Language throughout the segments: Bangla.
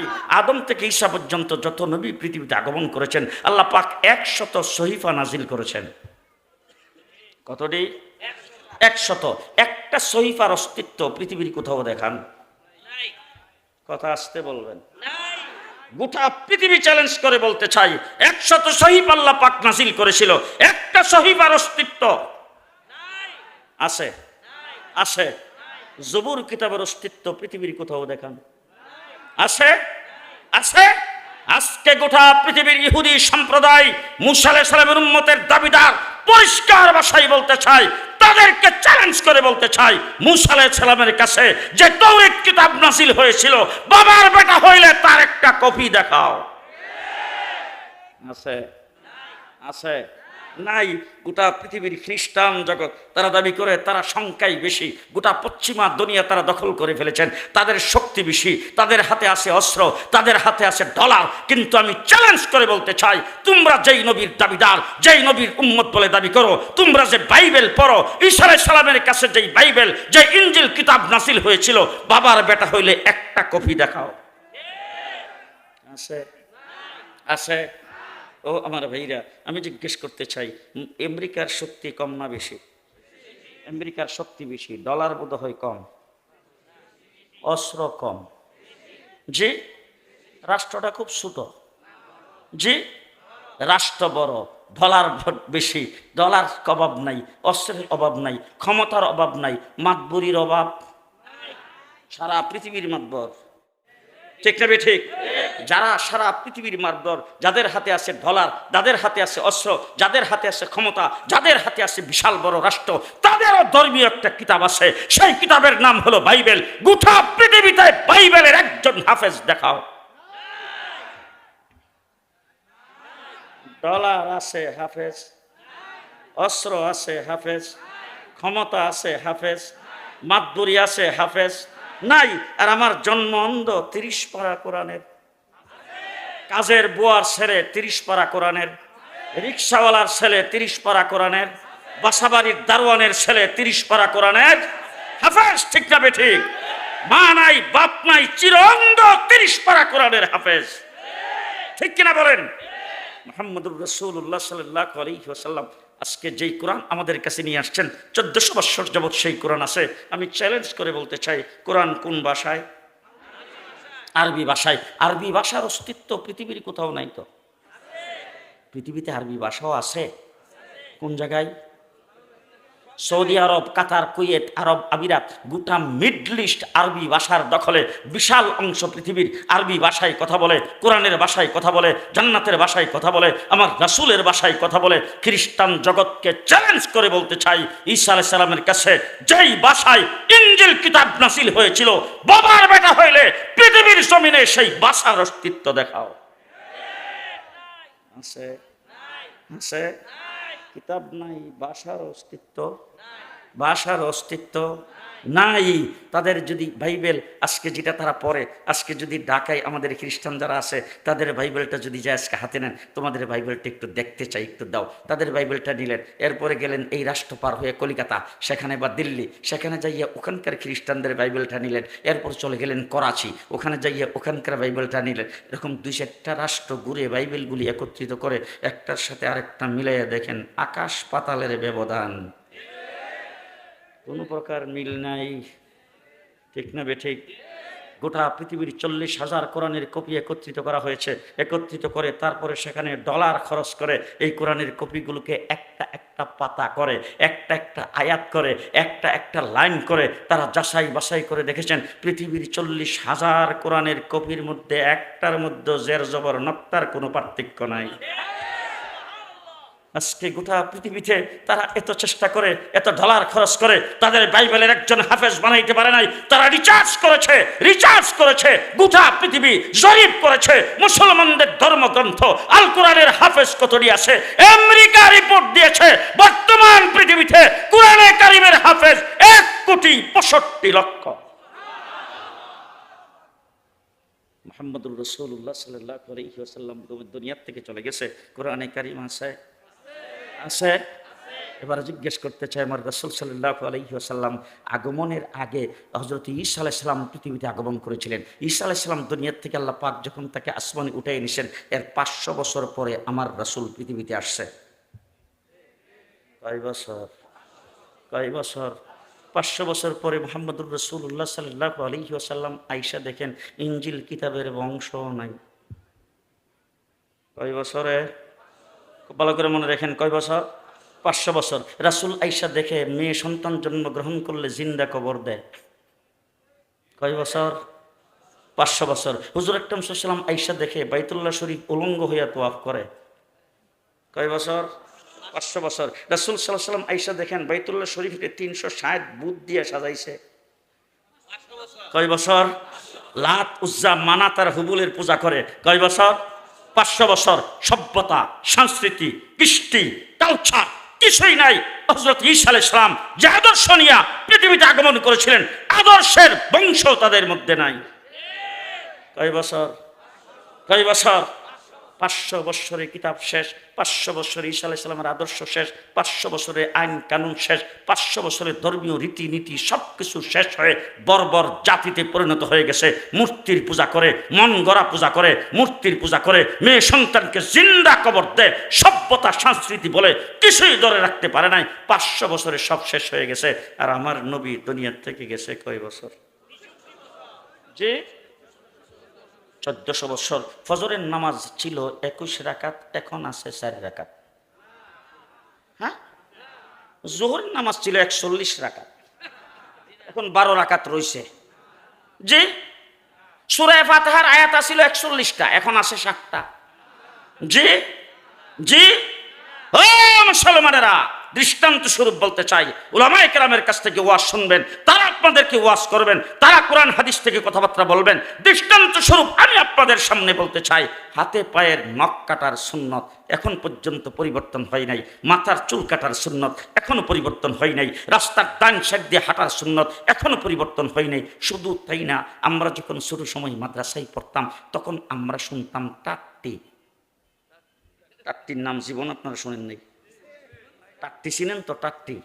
নাই আদম থেকে ঈসা পর্যন্ত যত নবী পৃথিবীতে আগমন করেছেন, আল্লাহ পাক একশত সহিফা নাজিল করেছেন। কতটি একশত। একটা সহিফার অস্তিত্ব পৃথিবীর কোথাও দেখান। কথা আসতে বলবেন। গোটা পৃথিবী চ্যালেঞ্জ করে বলতে চাই, একশত সহিফ আল্লাহ পাক নাজিল করেছিল, একটা সহিফার অস্তিত্ব। আছে? আছে। জবুর কিতাবের অস্তিত্ব পৃথিবীর কোথাও দেখান। আছে? আছে? আজকে গোটা পৃথিবীর ইহুদি সম্প্রদায় মুসালে সালামের উম্মতের দাবিদার পরিষ্কার ভাষায় বলতে চাই তাদেরকে চ্যালেঞ্জ করে বলতে চাই মুসালে সালামের কাছে যে তৌরিত কিতাব নাসিল হয়েছিল, বাবার বেটা হইলে তার একটা কপি দেখাও। আছে? আছে। নাই, গোটা পৃথিবীর খ্রিস্টান জগৎ তারা দাবি করে, তারা সংখ্যাই বেশি। গোটা পশ্চিমা দুনিয়া তারা দখল করে ফেলেছেন। তাদের শক্তি বেশি, তাদের হাতে আছে অস্ত্র, তাদের হাতে আছে ডলার। কিন্তু আমি চ্যালেঞ্জ করে বলতে চাই, তোমরা যেই নবীর দাবিদার, যেই নবীর উম্মত বলে দাবি করো, তোমরা যে বাইবেল পড়ো ঈশ্বর সালামের কাছে যেই বাইবেল, যে ইঞ্জিল কিতাব নাসিল হয়েছিল, বাবার বেটা হইলে একটা কপি দেখাও। আছে। আছে। ও আমার ভাইরা, আমি জিজ্ঞেস করতে চাই আমেরিকার শক্তি কম না বেশি? আমেরিকার শক্তি বেশি, ডলার বোধ হয় কম, অস্ত্র কম। জি, রাষ্ট্রটা খুব ছোট। জি, রাষ্ট্র বড়, ডলার বেশি, ডলার অভাব নাই, অস্ত্রের অভাব নাই, ক্ষমতার অভাব নাই, মাতবুরির অভাব। সারা পৃথিবীর মাতবর। ঠিক না ঠিক যারা সারা পৃথিবীর মারদর যাদের হাতে আছে ডলার যাদের হাতে আছে অস্ত্র, যাদের হাতে আছে ক্ষমতা, যাদের হাতে আছে বিশাল বড় রাষ্ট্র, তাদেরও ধর্মীয় একটা কিতাব আছে। সেই কিতাবের নাম হলো বাইবেল। গোটা পৃথিবীতে বাইবেলের একজন হাফেজ দেখাও। ডলার আছে হাফেজ, অস্ত্র আছে হাফেজ, ক্ষমতা আছে হাফেজ, মাতবুরি আছে হাফেজ নাই, আর আমার জন্ম অন্ধ, তিরিশ পারা কোরআনের। কাজের বুয়ার ছেলে, তিরিশ পারা কোরআনের। রিক্সাওয়ালার ছেলে, তিরিশ পারা কোরআনের। বাসাবাড়ির দারোয়ানের ছেলে, তিরিশ পারা কোরআনের। হাফেজ, ঠিক না ঠিক? মা নাই, বাপ নাই, চিরন্ধ, তিরিশ পারা কোরআনের হাফেজ। ঠিক কিনা বলেন? মোহাম্মদুর রসুল্লাহ সাল্লাহ আজকে যেই কোরআন আমাদের কাছে নিয়ে আসছেন, চোদ্দশো বৎসর যাবৎ সেই কোরআন আছে। আমি চ্যালেঞ্জ করে বলতে চাই, কোরআন কোন ভাষায়? আরবি ভাষায়। আরবি ভাষার অস্তিত্ব পৃথিবীর কোথাও নাই তো। পৃথিবীতে আরবি ভাষাও আছে। কোন জায়গায়? সৌদি আরব, কাতার, কুয়েত, আরব আমিরাত, গোটা মিডল ইস্ট আরবি ভাষার দখলে বিশাল অংশ পৃথিবীর আরবি ভাষায় কথা বলে, কোরআনের ভাষায় কথা বলে, জান্নাতের ভাষায় কথা বলে, আমার রাসুলের ভাষায় কথা বলে, খ্রিস্টান জগৎকে চ্যালেঞ্জ করে বলতে চাই, ঈসা আলাইহিস সালামের কাছে যেই ভাষায় ইঞ্জিল কিতাব নাসিল হয়েছিল, বাবার বেটা হইলে পৃথিবীর জমিনে সেই ভাষার অস্তিত্ব দেখাও। আছে? আছে? কিতাব নাই ভাষার অস্তিত্ব। ভাষার অস্তিত্ব। নাই। তাদের যদি বাইবেল, আজকে যেটা তারা পড়ে, আজকে যদি ঢাকায় আমাদের খ্রিস্টান যারা আছে, তাদের বাইবেলটা যদি যায় আজকে হাতে নেন, তোমাদের বাইবেলটা একটু দেখতে চাই, একটু দাও। তাদের বাইবেলটা নিলেন, এরপরে গেলেন এই রাষ্ট্র পার হয়ে কলিকাতা, সেখানে বা দিল্লি। সেখানে যাইয়া ওখানকার খ্রিস্টানদের বাইবেলটা নিলেন, এরপর চলে গেলেন করাচি। ওখানে যাইয়া ওখানকার বাইবেলটা নিলেন। এরকম দুই চারটা রাষ্ট্র ঘুরে বাইবেলগুলি একত্রিত করে, একটার সাথে আরেকটা মিলাইয়া দেখেন, আকাশ পাতালের ব্যবধান। কোনো প্রকার মিল নাই। ঠিক না বে ঠিক? গোটা পৃথিবীর চল্লিশ হাজার কোরআনের কপি একত্রিত করা হয়েছে। একত্রিত করে তারপরে সেখানে ডলার খরচ করে এই কোরআনের কপিগুলোকে একটা একটা পাতা করে, একটা একটা আয়াত করে, একটা একটা লাইন করে তারা যাচাই বাছাই করে দেখেছেন। পৃথিবীর চল্লিশ হাজার কোরআনের কপির মধ্যে একটার মধ্যে জের জবর নক্তার কোনো পার্থক্য নাই। আজকে গোটা পৃথিবীতে তারা এত চেষ্টা করে, এত ডলার খরচ করে, তাদের বাইবেলের একজন হাফেজ বানাইতে পারে নাই। তারা রিচার্জ করেছে রিচার্জ করেছে, গোটা পৃথিবী জরিপ করেছে। মুসলমানদের ধর্মগ্রন্থ, আল কোরআনের হাফেজ কতটি আছে? আমেরিকা রিপোর্ট দিয়েছে, বর্তমান পৃথিবীতে কোরআনে কারিমের হাফেজ এক কোটি পঁয়ষট্টি লক্ষ। মোহাম্মদুর রসুল্লাহ সাল্লাহ আলহিহাসাল্লাম দুনিয়ার থেকে চলে গেছে। কোরআনে কারিম আছে আছে? এবার জিজ্ঞেস করতে চাই আমার রসুল সাল্লাহ আলহিহাসাল্লাম আগমনের আগে হজরত ঈসা আলাইসাল্লাম পৃথিবীতে আগমন করেছিলেন। ঈসা আলাইসাল্লাম দুনিয়ার থেকে আল্লাহ পাক যখন তাকে আসমানে উঠে এনেছেন, এর পাঁচশো বছর পরে আমার রসুল পৃথিবীতে আসছে। কয় বছর? কয় বছর? পাঁচশো বছর পরে মোহাম্মদুর রসুল্লাহ সাল্লাহ আলহি আসাল্লাম আইসা দেখেন ইঞ্জিল কিতাবের বংশ নাই। কয় বছরে ভালো করে মনে রাখেন, কয় বছর? পাঁচশো বছর। রাসুল আইসা দেখে মেয়ে সন্তান জন্মগ্রহণ করলে জিন্দা কবর দেয়। কয় বছর? পাঁচশো বছর। হুজুর একটম সাল্লাম আইসা দেখে বাইতুল্লাহ শরীফ উলঙ্গ হইয়া তোয়াফ করে। কয় বছর? পাঁচশো বছর। রাসুল সাল্লাহ সাল্লাম আইসা দেখেন বাইতুল্লাহ শরীফকে তিনশো ষাট বুথ দিয়ে সাজাইছে। কয় বছর? লাত উজ্জা মানা তার হুবুলের পূজা করে। কয় বছর? পাঁচশো বছর সভ্যতা, সংস্কৃতি, কৃষ্টি কালচার কিছুই নাই। হজরত ঈসা আলাইহিস সালাম যে আদর্শ নিয়ে পৃথিবীতে আগমন করেছিলেন, আদর্শের বংশ তাদের মধ্যে নাই। কয় বছর? কয় বছর? পাঁচশো বৎসরের কিতাব শেষ, পাঁচশো বছর ঈসা আলাইসাল্লামের আদর্শ শেষ, পাঁচশো বছরের আইন কানুন শেষ, পাঁচশো বছরের ধর্মীয় রীতিনীতি সব কিছু শেষ হয়ে বর্বর জাতিতে পরিণত হয়ে গেছে। মূর্তির পূজা করে, মন গড়া পূজা করে, মূর্তির পূজা করে, মেয়ে সন্তানকে জিন্দা কবর দেয়, সভ্যতা, সংস্কৃতি বলে কিছুই ধরে রাখতে পারে নাই। পাঁচশো বছরে সব শেষ হয়ে গেছে। আর আমার নবী দুনিয়ার থেকে গেছে কয় বছর? যে চোদ্দশো বছর। ফজরের নামাজ ছিল একুশ রাকাত, এখন আছে চার রাকাত। হ্যাঁ? জোহরের নামাজ ছিল একচল্লিশ রাকাত। এখন বারো রাকাত রয়েছে জি? সুরায় ফাতেহার আয়াত ছিল একচল্লিশটা, এখন আছে ষাটটা জি? জি? ও মুসলমানেরা, দৃষ্টান্ত স্বরূপ বলতে চাই। উলামা একরামের কাছ থেকে ওয়াজ শুনবেন। তারা আপনাদেরকে ওয়াজ করবেন, তারা কোরআন হাদিস থেকে কথাবার্তা বলবেন, দৃষ্টান্ত স্বরূপ আমি আপনাদের সামনে বলতে চাই, হাতে পায়ের নখ কাটার সুন্নত এখন পর্যন্ত পরিবর্তন হয় নাই, মাথার চুল কাটার সুন্নত এখনও পরিবর্তন হয় নাই, রাস্তার ডান সাইড দিয়ে হাঁটার সুন্নত এখনও পরিবর্তন হয় নাই, শুধু তাই না, আমরা যখন শুরু সময় মাদ্রাসায় পড়তাম, তখন আমরা শুনতাম টাট্টি। টাট্টির নাম জীবন আপনারা শোনেন নাই? টাট্টি চিনেন তো, টাট্টি?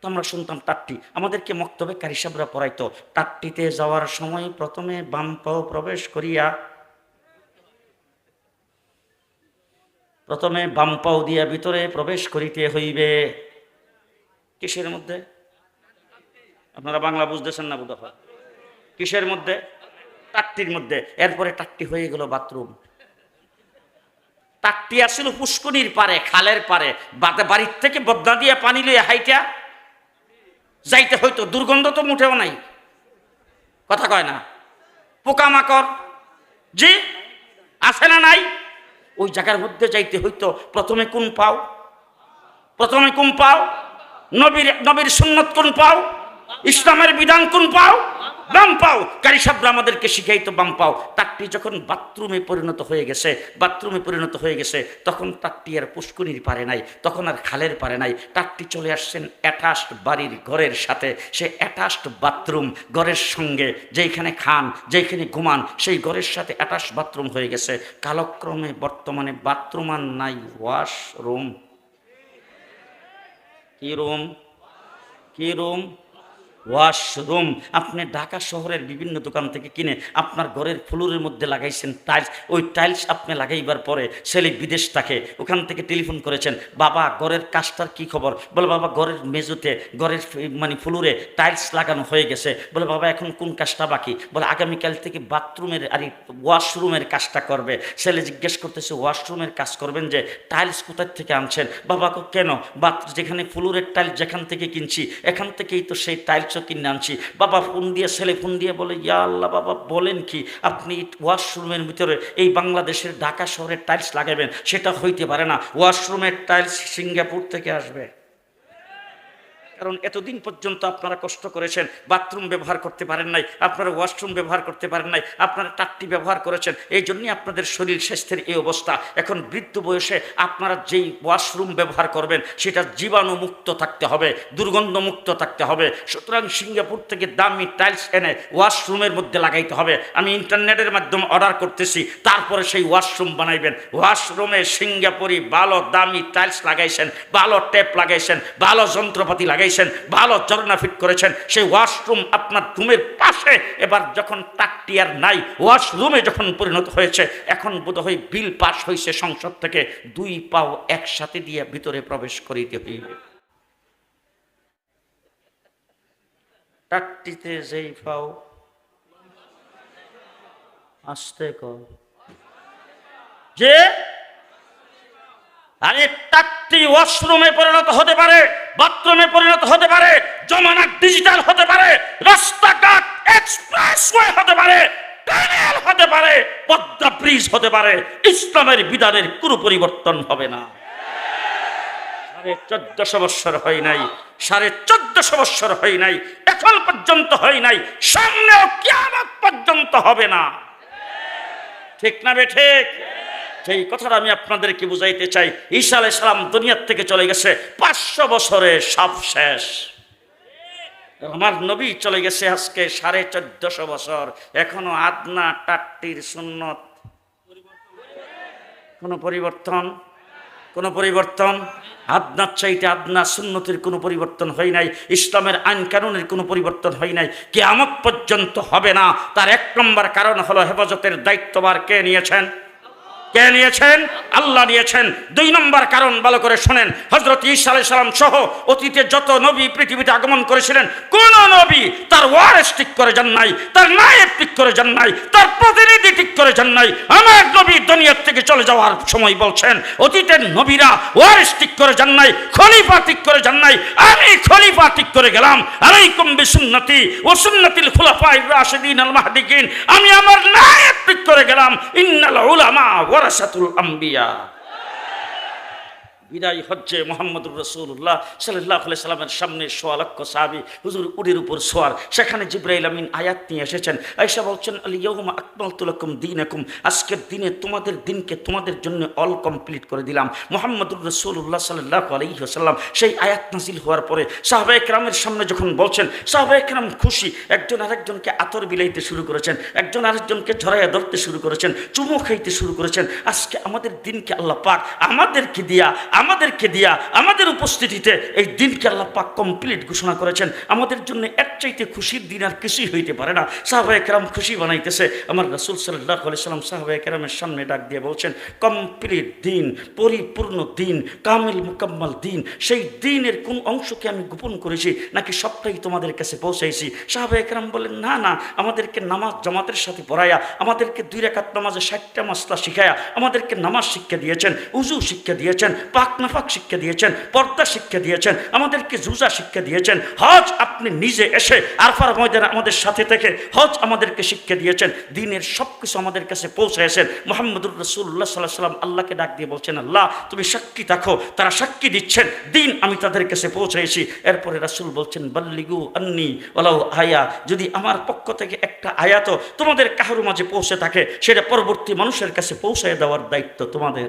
তো আমরা শুনতাম টাট্টি আমাদেরকে মক্তবে কারিসাবরা পড়াইতো টাট্টিতে যাওয়ার সময় প্রথমে বাম পাও প্রবেশ করিয়া, প্রথমে বাম পাও দিয়া ভিতরে প্রবেশ করিতে হইবে। কিসের মধ্যে? আপনারা বাংলা বুঝতেছেন না বোধ কিসের মধ্যে? টাট্টির মধ্যে। এরপরে টাট্টি হয়ে গেল বাথরুম। টাকটি আসছিল পুষ্কনির পারে, খালের পারে। বাড়ির থেকে বদনা দিয়ে পানি লইয়া হাইটা যাইতে হয়তো দুর্গন্ধ তো মুঠেও নাই। কথা কয় না। পোকামাকড়, জি আসে না নাই? ওই জায়গার মধ্যে যাইতে হইতো, প্রথমে কোন পাও? প্রথমে কোন পাও? নবীর নবীর সুন্নত কোন পাও? ইসলামের বিধান কোন পাও? বাম পাও। কারি সাবরা আমাদেরকে শিখাইতো বাম পাও। তাকটি যখন বাথরুমে পরিণত হয়ে গেছে, বাথরুমে পরিণত হয়ে গেছে, তখন তাকটি আর পুষ্কুনির পারে নাই, তখন আর খালের পারে নাই। তাকটি চলে আসছেন অ্যাটাস্ট বাড়ির ঘরের সাথে। সে অ্যাটাস্ট বাথরুম ঘরের সঙ্গে যেইখানে খান, যেইখানে ঘুমান, সেই ঘরের সাথে অ্যাটাস্ট বাথরুম হয়ে গেছে। কালক্রমে বর্তমানে বাথরুম আর নাই, ওয়াশরুম। কি রুম? কি রুম? ওয়াশরুম। আপনি ঢাকা শহরের বিভিন্ন দোকান থেকে কিনে আপনার ঘরের ফ্লোরের মধ্যে লাগাইছেন টাইলস। ওই টাইলস আপনি লাগাইবার পরে ছেলে বিদেশ থাকে, ওখান থেকে টেলিফোন করেছেন, বাবা, ঘরের কাজটার কি খবর? বলে, বাবা, ঘরের মেজুতে ঘরের মানে ফ্লোরে টাইলস লাগানো হয়ে গেছে। বলে, বাবা, এখন কোন কাজটা বাকি? বলে, আগামীকাল থেকে বাথরুমের, আর, ওয়াশরুমের কাজটা করবে। ছেলে জিজ্ঞেস করতেছে, ওয়াশরুমের কাজ করবেন যে টাইলস কোথায় থেকে আনছেন? বাবা, কেন? বাথ, যেখানে ফ্লোরের টাইলস যেখান থেকে কিনছি, এখান থেকেই তো সেই টাইলসও তিন আনছি বাবা ফোন দিয়ে, ছেলে ফোন দিয়ে বলে, ইয়া আল্লাহ বাবা, বলেন কি, আপনি ওয়াশরুমের ভিতরে এই বাংলাদেশের ঢাকা শহরের টাইলস লাগাবেন, সেটা হইতে পারে না। ওয়াশরুমের টাইলস সিঙ্গাপুর থেকে আসবে। কারণ এতদিন পর্যন্ত আপনারা কষ্ট করেছেন, বাথরুম ব্যবহার করতে পারেন নাই, আপনারা ওয়াশরুম ব্যবহার করতে পারেন নাই, আপনারা টাট্টি ব্যবহার করেছেন, এই জন্যই আপনাদের শরীর স্বাস্থ্যের এই অবস্থা। এখন বৃদ্ধ বয়সে আপনারা যেই ওয়াশরুম ব্যবহার করবেন, সেটা জীবাণুমুক্ত থাকতে হবে, দুর্গন্ধমুক্ত থাকতে হবে। সুতরাং সিঙ্গাপুর থেকে দামি টাইলস এনে ওয়াশরুমের মধ্যে লাগাইতে হবে। আমি ইন্টারনেটের মাধ্যমে অর্ডার করতেছি, তারপরে সেই ওয়াশরুম বানাইবেন। ওয়াশরুমে সিঙ্গাপুরি ভালো দামি টাইলস লাগাইছেন ভালো টেপ লাগাইছেন ভালো যন্ত্রপাতি লাগাইছেন। ভালো ঝর্ণা ফিট করেছেন, সেই ওয়াশরুম আপনার রুমের পাশে। এবার যখন টাকটি আর নাই ওয়াশরুমে যখন পরিণত হয়েছে, এখন বোধহয় বিল পাস হয়েছে সংসদ থেকে। দুই পাও একসাথে দিয়ে ভিতরে প্রবেশ করিতে হইবে। টাকটিতে যেই পাও, আসতে কর যে আরে টাকটি ওয়াশরুমে পরিণত হতে পারে, বাথরুমে পরিণত হতে পারে জমানা ডিজিটাল হতে পারে, রাস্তাঘাট এক্সপ্রেস হতে পারে, টানেল হতে পারে, পদ্মা ব্রিজ হতে পারে, ইসলামের বিধানের কোনো পরিবর্তন হবে না। সাড়ে চোদ্দশো বৎসর হয় নাই, সাড়ে চোদ্দশো বৎসর হয় নাই, এখন পর্যন্ত হয় নাই, সামনেও কিয়ামত পর্যন্ত হবে না। ঠিক না বে ঠিক? সেই কথাটা আমি আপনাদেরকে বুঝাইতে চাই। ঈসা আলাই সালাম দুনিয়ার থেকে চলে গেছে, পাঁচশো বছরে সব শেষ। আমার নবী চলে গেছে আজকে সাড়ে চোদ্দশো বছর। এখনও আদনা, টাট্টির সুন্নত। কোনো পরিবর্তন? কোনো পরিবর্তন? আদনার চাইতে আদনা সুন্নতির কোনো পরিবর্তন হয় নাই, ইসলামের আইন কানুনের কোনো পরিবর্তন হয় নাই। কেয়ামত পর্যন্ত হবে না। তার এক নম্বর কারণ হলো হেফাজতের দায়িত্ববার কে নিয়েছেন? কে নিয়েছেন? আল্লাহ নিয়েছেন। দুই নম্বর কারণ ভালো করে শোনেন। হজরত আলাই সালাম সহ অতীতে যত নবী পৃথিবীতে আগমন করেছিলেন, কোন নবী তার ওয়ারেস ঠিক করে যান নাই, তার নায়েব ঠিক করে যান নাই, তার প্রতিনিধি ঠিক করে যান নাই। আমার নবী দুনিয়ার থেকে চলে যাওয়ার সময় বলছেন, অতীতের নবীরা ওয়ারেস ঠিক করে যান নাই, খলিফা ঠিক করে যান নাই, আমি খলিফা ঠিক করে গেলাম। আলাইকুম বিসুন্নতি ও সুন্নতিল খুলাফা রাশিদিন আল মাহদিকিন আমি আমার নায়েব ঠিক করে গেলাম। ইন্নাল উলামা ওয়ারাসাতুল আম্বিয়া। বিদায় হজ্জে মোহাম্মদুর রসুল্লাহ সাল্লাহ সাল্লামের সামনে সোয়া লক্ষ সাহাবি হুজুর উড়ির উপর সোয়ার। সেখানে জিব্রাইল আমিন আয়াত নিয়ে এসেছেন। আয়সা বলছেন আলী ইয়ুমা আকমাল তুলকুম দিন একুম আজকের দিনে তোমাদের দিনকে তোমাদের জন্য অল কমপ্লিট করে দিলাম। মোহাম্মদুর রসুল্লাহ সাল্লাহ আলহিহাসাল্লাম সেই আয়াত নাজিল হওয়ার পরে সাহবা একরামের সামনে যখন বলছেন, সাহবা একরাম খুশি, একজন আরেকজনকে আতর বিলাইতে শুরু করেছেন, একজন আরেকজনকে ঝরাইয়া ধরতে শুরু করেছেন, চুমু খাইতে শুরু করেছেন। আজকে আমাদের দিনকে আল্লাহ পাক আমাদেরকে দিয়া আমাদেরকে দিয়া, আমাদের উপস্থিতিতে এই দিনকে আল্লাহ পাক কমপ্লিট ঘোষণা করেছেন। আমাদের জন্য এর চাইতে খুশির দিন আর কিছুই হইতে পারে না। সাহবা একরাম খুশি বানাইতেছে। আমার রাসুল সাল্লাহ সাল্লাম সাহবা একরামের সামনে ডাক দিয়ে বলছেন কমপ্লিট দিন, পরিপূর্ণ দিন, কামিল মুকাম্মাল দিন। সেই দিনের কোন অংশকে আমি গোপন করেছি নাকি সবটাই তোমাদের কাছে পৌঁছাইছি? সাহাবা একরাম বলেন না না, আমাদেরকে নামাজ জামাতের সাথে পড়াইয়া, আমাদেরকে দুই রেখাত নামাজে ষাটটা মশলা শিখায়া আমাদেরকে নামাজ শিক্ষা দিয়েছেন, উজু শিক্ষা দিয়েছেন, পাক নাফাক শিক্ষা দিয়েছেন, পর্দা শিক্ষা দিয়েছেন, আমাদেরকে জুজা শিক্ষা দিয়েছেন। হজ আপনি নিজে এসে আরফার ময়দানে আমাদের সাথে থেকে হজ আমাদেরকে শিক্ষা দিয়েছেন। দিনের সব কিছু আমাদের কাছে পৌঁছাইছেন মোহাম্মদুর রসুল্লাহ সাল্লাহ সাল্লাম আল্লাহকে ডাক দিয়ে বলছেন, আল্লাহ, তুমি সাক্ষী থাকো, তারা সাক্ষী দিচ্ছেন। দিন আমি তাদের কাছে পৌঁছাইছি। এরপরে রাসুল বলছেন, বাল্লিগু আন্নি ওলাও আয়া যদি আমার পক্ষ থেকে একটা আয়াত তোমাদের কাহার মাঝে পৌঁছে থাকে, সেটা পরবর্তী মানুষের কাছে পৌঁছায় দেওয়ার দায়িত্ব তোমাদের।